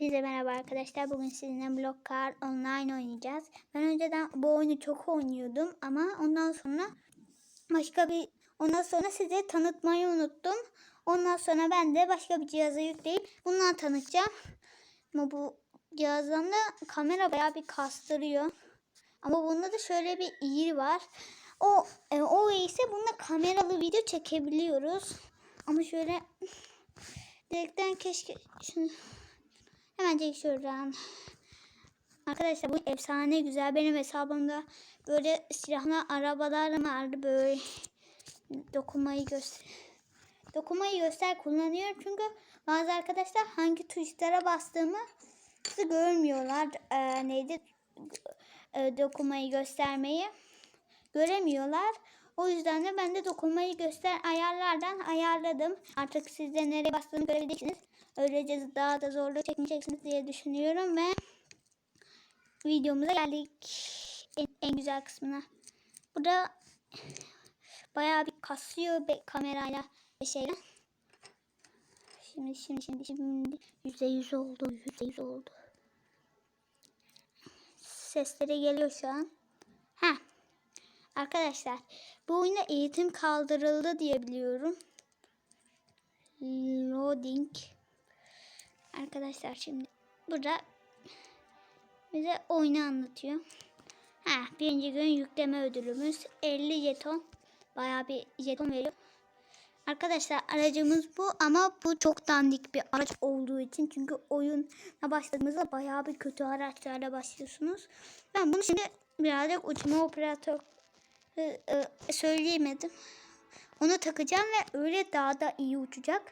Hepinize merhaba arkadaşlar. Bugün sizinle Block Card Online oynayacağız. Ben önceden bu oyunu çok oynuyordum ama ondan sonra başka bir ondan sonra size tanıtmayı unuttum. Ondan sonra ben de başka bir cihaza yükleyip bundan tanıtacağım. Ama bu cihazdan da kamera bayağı bir kastırıyor. Ama bunda da şöyle bir iyi var. O e, o ise bunda kameralı video çekebiliyoruz. Ama şöyle direkten keşke şunu Hemen şuradan. Arkadaşlar bu efsane güzel. Benim hesabımda böyle silahlı arabalar vardı böyle dokunmayı göster. Dokunmayı göster kullanıyorum çünkü bazı arkadaşlar hangi tuşlara bastığımı görmüyorlar. Ee, neydi? Ee, dokunmayı göstermeyi göremiyorlar. O yüzden de ben de dokunmayı göster ayarlardan ayarladım. Artık siz de nereye bastığını görebileceksiniz. Öylece daha da zorluk çekmeyeceksiniz diye düşünüyorum ve videomuza geldik en, en güzel kısmına. Burada bayağı bir kasıyor be, kamerayla ve şeyle. Şimdi şimdi şimdi şimdi yüzde yüz oldu yüzde yüz oldu. Sesleri geliyor şu an. Arkadaşlar bu oyunda eğitim kaldırıldı diye biliyorum. Loading. Arkadaşlar şimdi burada bize oyunu anlatıyor. Ha, birinci gün yükleme ödülümüz 50 jeton. Bayağı bir jeton veriyor. Arkadaşlar aracımız bu ama bu çok dandik bir araç olduğu için çünkü oyuna başladığımızda bayağı bir kötü araçlarla başlıyorsunuz. Ben bunu şimdi birazcık uçma operatör e, e, söyleyemedim. Onu takacağım ve öyle daha da iyi uçacak.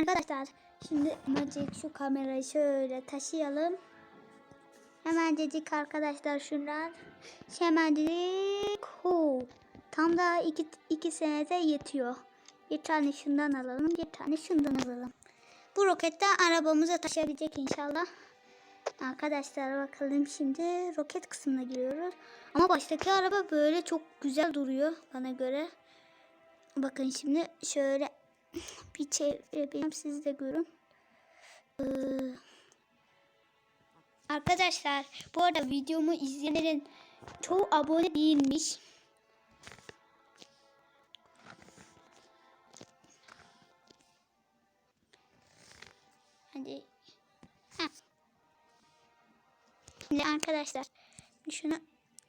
Arkadaşlar Şimdi Magic şu kamerayı şöyle taşıyalım. Hemencecik arkadaşlar şunlar. Hemencecik. Hu. Tam daha iki, iki senede yetiyor. Bir tane şundan alalım. Bir tane şundan alalım. Bu rokette arabamıza taşıyabilecek inşallah. Arkadaşlar bakalım şimdi roket kısmına giriyoruz. Ama baştaki araba böyle çok güzel duruyor bana göre. Bakın şimdi şöyle bir çevirebilirim siz de görün. Ee, arkadaşlar bu arada videomu izleyenlerin çoğu abone değilmiş. Hadi. Şimdi arkadaşlar şunu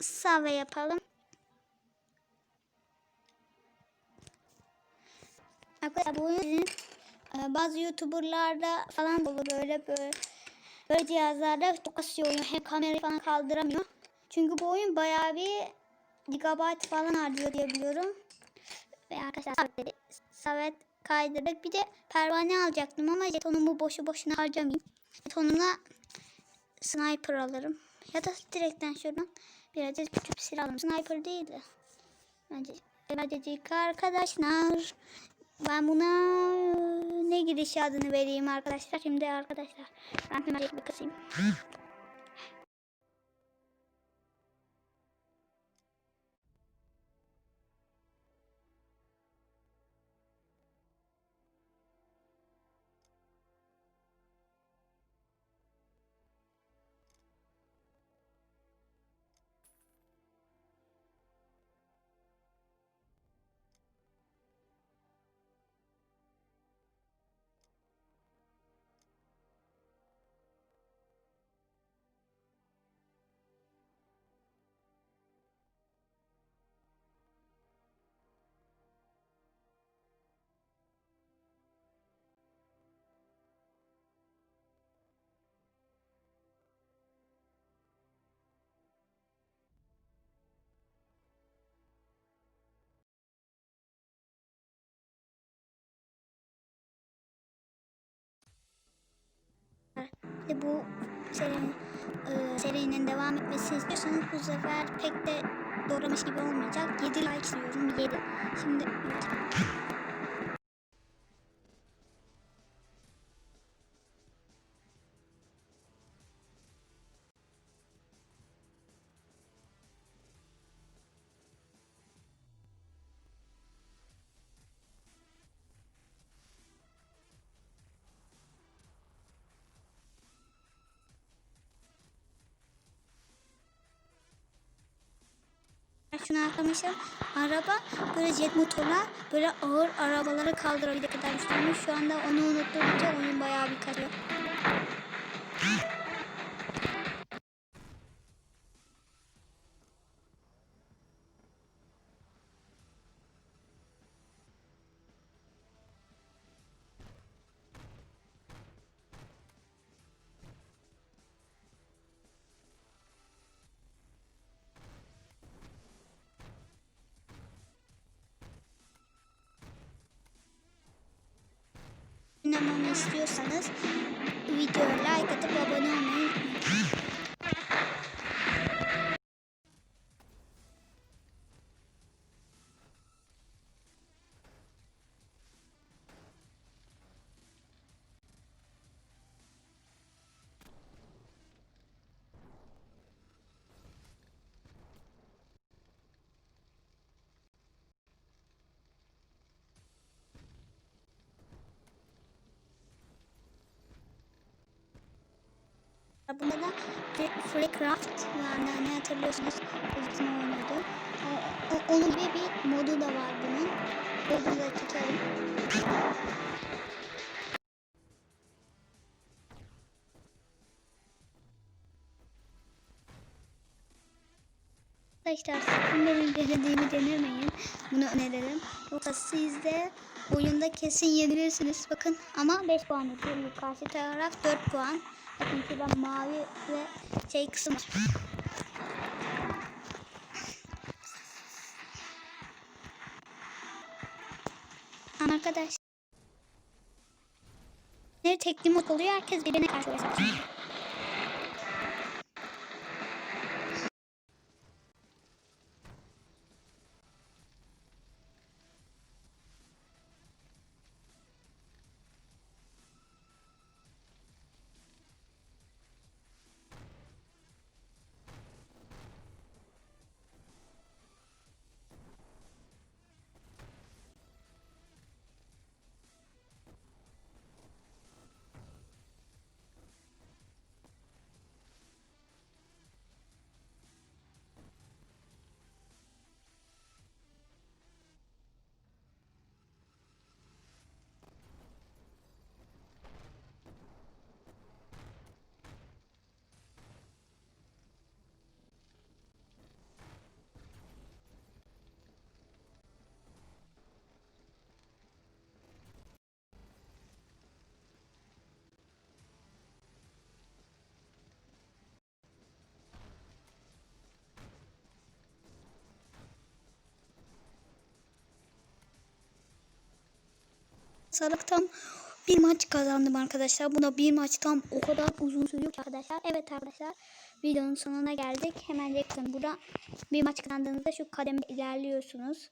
sağ yapalım. Arkadaşlar bu oyun e, bazı youtuberlarda falan olur böyle böyle böyle cihazlarda çok kasıyor oyun. Hem kamerayı falan kaldıramıyor. Çünkü bu oyun bayağı bir gigabyte falan harcıyor diye biliyorum. Ve arkadaşlar savet, savet kaydırdık. Bir de pervane alacaktım ama jetonumu boşu boşuna harcamayayım. Jetonumla sniper alırım. Ya da direkten şuradan birazcık küçük silah alırım. Sniper değil de. Bence Birazcık arkadaşlar ben buna ne giriş adını vereyim arkadaşlar. Şimdi arkadaşlar ben hemen bir kısayım. Ve bu serinin, e, serinin devam etmesini istiyorsanız bu sefer pek de doğramış gibi olmayacak. 7 like istiyorum. 7. Şimdi tuşuna atlamışım. Araba böyle jet motorla böyle ağır arabaları kaldırabilir kadar güçlüymüş. Şu anda onu unuttuğum için Oynamamı istiyorsanız videoya like atıp abone olmayı unutmayın. Bunda da Fre- Freecraft yani ne hatırlıyorsunuz bizim oynuyordu. Onun gibi bir modu da var bunun. Modunu da çekelim. Arkadaşlar sakın benim denediğimi denemeyin. Bunu öneririm. Yoksa siz de oyunda kesin yenilirsiniz. Bakın ama 5 puan. Karşı taraf 4 puan. Bakın şurada mavi ve şey kısım var. Arkadaş ne tekli mod oluyor herkes birbirine karşı. Sarık tam bir maç kazandım arkadaşlar. Buna bir maç tam o kadar uzun sürüyor ki arkadaşlar. Evet arkadaşlar videonun sonuna geldik. Hemen yakın burada bir maç kazandığınızda şu kademe ilerliyorsunuz.